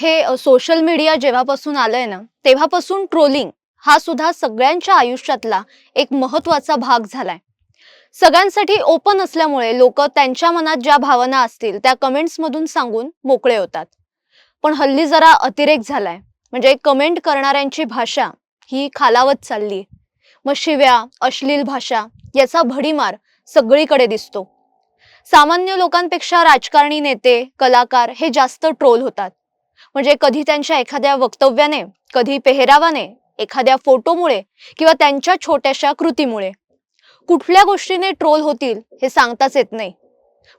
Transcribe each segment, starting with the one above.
हे social media जेव्हापासून आलंय ना तेव्हापासून ट्रोलिंग हा सुद्धा सगळ्यांच्या आयुष्यातला एक महत्त्वाचा भाग झालाय. सगळ्यांसाठी ओपन असल्यामुळे लोक त्यांच्या मनात ज्या भावना असतील त्या कमेंट्स मधून सांगून मोकळे होतात. पण हल्ली जरा अतिरेक झालाय. म्हणजे कमेंट करणाऱ्यांची भाषा ही खालावत चालली. मग शिव्या अश्लील भाषा याचा भडीमार सगळीकडे दिसतो. सामान्य लोकांपेक्षा राजकारणी नेते कलाकार हे जास्त ट्रोल होतात. म्हणजे कधी त्यांच्या एखाद्या वक्तव्याने कधी पेहरावाने एखाद्या फोटोमुळे किंवा त्यांच्या छोट्याशा कृतीमुळे. कुठल्या गोष्टीने ट्रोल होतील हे सांगताच येत नाही.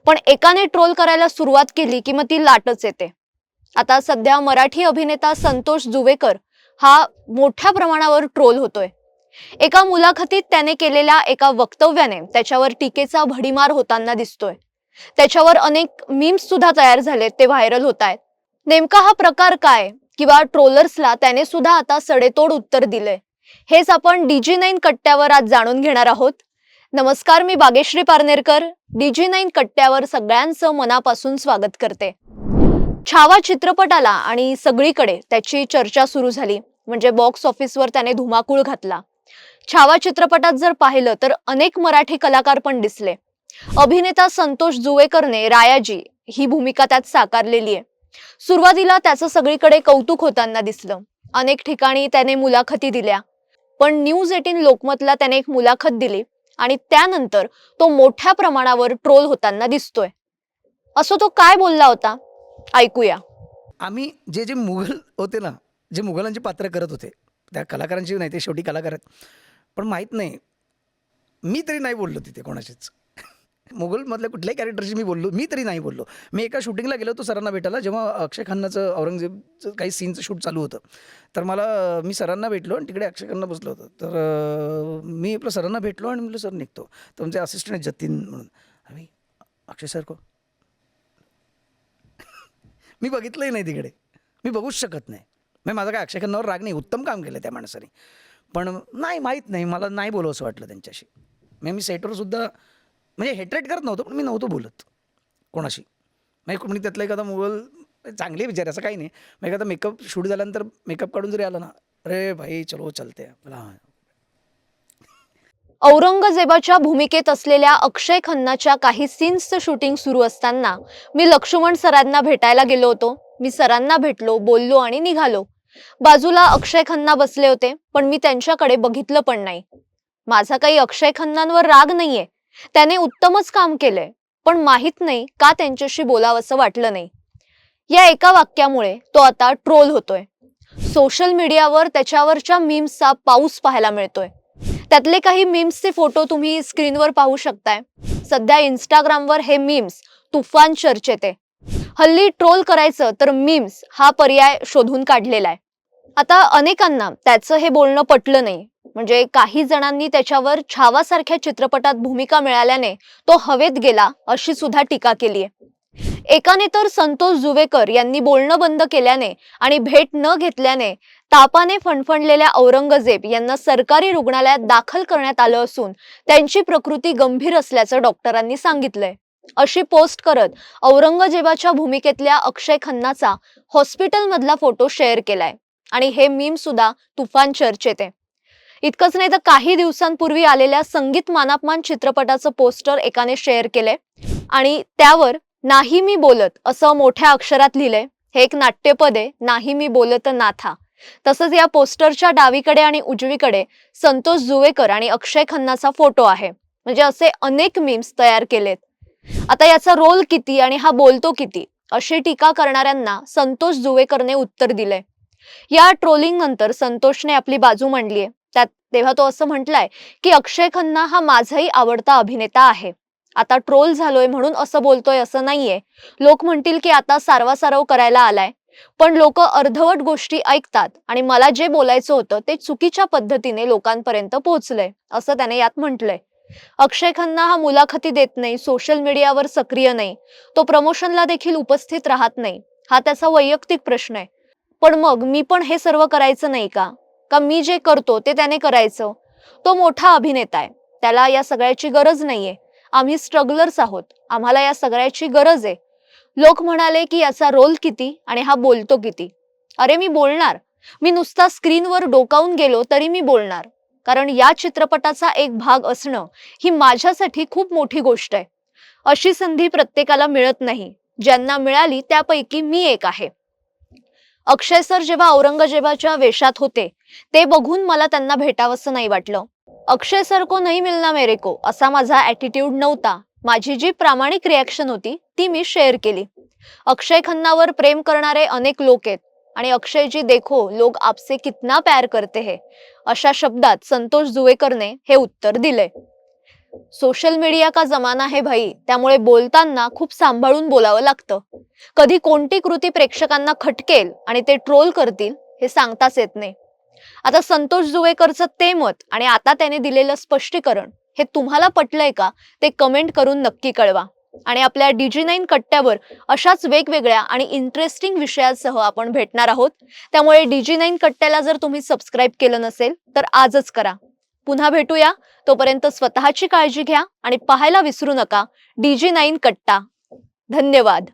पण एकाने ट्रोल करायला सुरुवात केली की मग ती लाटच येते. आता सध्या मराठी अभिनेता संतोष जुवेकर हा मोठ्या प्रमाणावर ट्रोल होतोय. एका मुलाखतीत त्याने केलेल्या एका वक्तव्याने त्याच्यावर टीकेचा भडीमार होताना दिसतोय. त्याच्यावर अनेक मीम्स सुद्धा तयार झालेत ते व्हायरल होत आहेत नेमका हा प्रकार काय? किंवा ट्रोलर्सला त्याने सुद्धा आता सडेतोड उत्तर दिलंय. हेच आपण डीजी नाईन कट्ट्यावर आज जाणून घेणार आहोत. नमस्कार मी बागेश्री पारनेरकर. डीजी नाईन कट्ट्यावर सगळ्यांचं मनापासून स्वागत करते. छावा चित्रपटाला आणि सगळीकडे त्याची चर्चा सुरू झाली. म्हणजे बॉक्स ऑफिसवर त्याने धुमाकूळ घातला. छावा चित्रपटात जर पाहिलं तर अनेक मराठी कलाकार पण दिसले. अभिनेता संतोष जुवेकरने रायाजी ही भूमिका त्यात साकारलेली आहे. सुरुवातीला त्याचं सगळीकडे कौतुक होताना दिसलं. अनेक ठिकाणी त्याने मुलाखती दिल्या. पण न्यूज एटीन लोकमतला त्याने एक मुलाखत दिली आणि त्यानंतर तो मोठ्या प्रमाणावर ट्रोल होताना दिसतोय. असं तो काय बोलला होता? ऐकूया. आम्ही जे जे मुघल होते ना जे मुघलांची पात्र करत होते त्या कलाकारांची नाही ते शेवटी कलाकार आहेत. पण माहीत नाही मी तरी नाही बोललो तिथे कोणाशीच. मुघलमधल्या कुठल्याही कॅरेक्टरशी मी बोललो मी तरी नाही बोललो. मी एका शूटिंगला गेलो होतो सरांना भेटायला जेव्हा अक्षय खन्नाचं औरंगजेबचं काही सीनचं शूट चालू होतं. तर मला मी सरांना भेटलो आणि तिकडे अक्षय खन्ना बसलो होतं. तर मी आपलं सरांना भेटलो आणि म्हटलं सर निघतो. तर म्हणजे तुमचे असिस्टंट आहेत जतीन म्हणून. आम्ही अक्षय सर को मी बघितलंही नाही तिकडे. मी बघूच शकत नाही. म्हणजे मी माझा काय अक्षय खन्नावर राग नाही उत्तम काम केलं त्या माणसाने. पण नाही माहीत नाही मला नाही बोलवं असं वाटलं त्यांच्याशी. मी मी सेटवर सुद्धा म्हणजे हेट्रेट करत नव्हतो पण मी नव्हतो बोलत कोणाशी. म्हणजे कोणी त्यातला एखादा मुघल चांगले विचार असं काही नाही. मग एखादा मेकअप शूट झाल्यानंतर मेकअप काढून जरी आला ना अरे भाई चलो चलते. मला औरंगजेबाच्या भूमिकेत असलेल्या अक्षय खन्नाच्या काही सीन्सचं शूटिंग सुरू असताना मी लक्ष्मण सरांना भेटायला गेलो होतो. मी सरांना भेटलो बोललो आणि निघालो. बाजूला अक्षय खन्ना बसले होते पण मी त्यांच्याकडे बघितलं पण नाही. माझा काही अक्षय खन्नांवर राग नाहीये. त्याने उत्तमच काम केलंय पण माहीत नाही का त्यांच्याशी बोलावंसं वाटलं नाही. या एका वाक्यामुळे तो आता ट्रोल होतोय. सोशल मीडियावर त्याच्यावरच्या मीम्सचा पाऊस पाहायला मिळतोय. त्यातले काही मीम्सचे फोटो तुम्ही स्क्रीनवर पाहू शकताय. सध्या इंस्टाग्रामवर हे मीम्स तुफान चर्चेत आहे. हल्ली ट्रोल करायचं तर मीम्स हा पर्याय शोधून काढलेला आहे. आता अनेकांना त्याचं हे बोलणं पटलं नाही. म्हणजे काही जणांनी त्याच्यावर छावासारख्या चित्रपटात भूमिका मिळाल्याने तो हवेत गेला अशी सुद्धा टीका केली आहे एकाने तर संतोष जुवेकर यांनी बोलणं बंद केल्याने आणि भेट न घेतल्याने तापाने फणफणलेल्या औरंगजेब यांना सरकारी रुग्णालयात दाखल करण्यात आलं असून त्यांची प्रकृती गंभीर असल्याचं डॉक्टरांनी सांगितलंय. अशी पोस्ट करत औरंगजेबाच्या भूमिकेतल्या अक्षय खन्नाचा हॉस्पिटलमधला फोटो शेअर केलाय. आणि हे मीम सुद्धा तुफान चर्चेत आहे. इतकंच नाही तर काही दिवसांपूर्वी आलेल्या संगीत मानापमान चित्रपटाचं पोस्टर एकाने शेअर केलंय. आणि त्यावर नाही मी बोलत असं मोठ्या अक्षरात लिहिलंय. हे एक नाट्यपद आहे. नाही मी बोलत नाथा. तसंच या पोस्टरच्या डावीकडे आणि उजवीकडे संतोष जुवेकर आणि अक्षय खन्नाचा फोटो आहे. म्हणजे असे अनेक मीम्स तयार केलेत. आता याचा रोल किती आणि हा बोलतो किती अशी टीका करणाऱ्यांना संतोष जुवेकरने उत्तर दिलंय. या ट्रोलिंग नंतर संतोषने आपली बाजू मांडलीय. तेव्हा तो असं म्हटलाय की अक्षय खन्ना हा माझाही आवडता अभिनेता आहे. आता ट्रोल झालोय म्हणून असं बोलतोय असं नाहीये. लोक म्हणतील की आता सारवासारव करायला आलाय. पण लोक अर्धवट गोष्टी ऐकतात आणि मला जे बोलायचं होतं ते चुकीच्या पद्धतीने लोकांपर्यंत पोहोचलंय असं त्याने यात म्हटलंय. अक्षय खन्ना हा मुलाखती देत नाही सोशल मीडियावर सक्रिय नाही तो प्रमोशनला देखील उपस्थित राहत नाही हा त्याचा वैयक्तिक प्रश्न आहे. पण मग मी पण हे सर्व करायचं नाही का? का मी जे करतो ते त्याने करायचं? तो मोठा अभिनेता आहे. त्याला या सगळ्याची गरज नाहीये. आम्ही स्ट्रगलर्स आहोत. आम्हाला या सगळ्याची गरज आहे. लोक म्हणाले की याचा रोल किती आणि हा बोलतो किती? अरे मी बोलणार. मी नुसता स्क्रीनवर डोकावून गेलो तरी मी बोलणार. कारण या चित्रपटाचा एक भाग असणं ही माझ्यासाठी खूप मोठी गोष्ट आहे. अशी संधी प्रत्येकाला मिळत नाही. ज्यांना मिळाली त्यापैकी मी एक आहे. अक्षय सर जेव्हा औरंगजेबाच्या वेशात होते ते बघून मला त्यांना भेटावंसं नाही वाटलं. अक्षय सर को नाही मिलना मेरे को असा माझा ॲटिट्यूड नव्हता. माझी जी प्रामाणिक रिॲक्शन होती ती मी शेअर केली. अक्षय खन्नावर प्रेम करणारे अनेक लोक आहेत आणि अक्षयजी देखो लोक आपसे कितना प्यार करते हे अशा शब्दात संतोष जुवेकरने हे उत्तर दिले सोशल मीडिया का जमाना है भाई त्यामुळे बोलताना खूप सांभाळून बोलावं लागतं. कधी कोणती कृती प्रेक्षकांना खटकेल आणि ते ट्रोल करतील हे सांगताच येत नाही. आता संतोष जुवेकरचं ते मत आणि आता त्याने दिलेलं स्पष्टीकरण हे तुम्हाला पटलंय का? ते कमेंट करून नक्की कळवा. आणि आपल्या डीजी नाईन कट्ट्यावर अशाच वेगवेगळ्या आणि इंटरेस्टिंग विषयासह आपण भेटणार आहोत. त्यामुळे डीजी नाईन कट्ट्याला जर तुम्ही सबस्क्राईब केलं नसेल तर आजच करा. पुन्हा भेटूया. तोपर्यंत स्वतःची काळजी घ्या आणि पाहायला विसरू नका. डीजी नाईन कट्टा. धन्यवाद.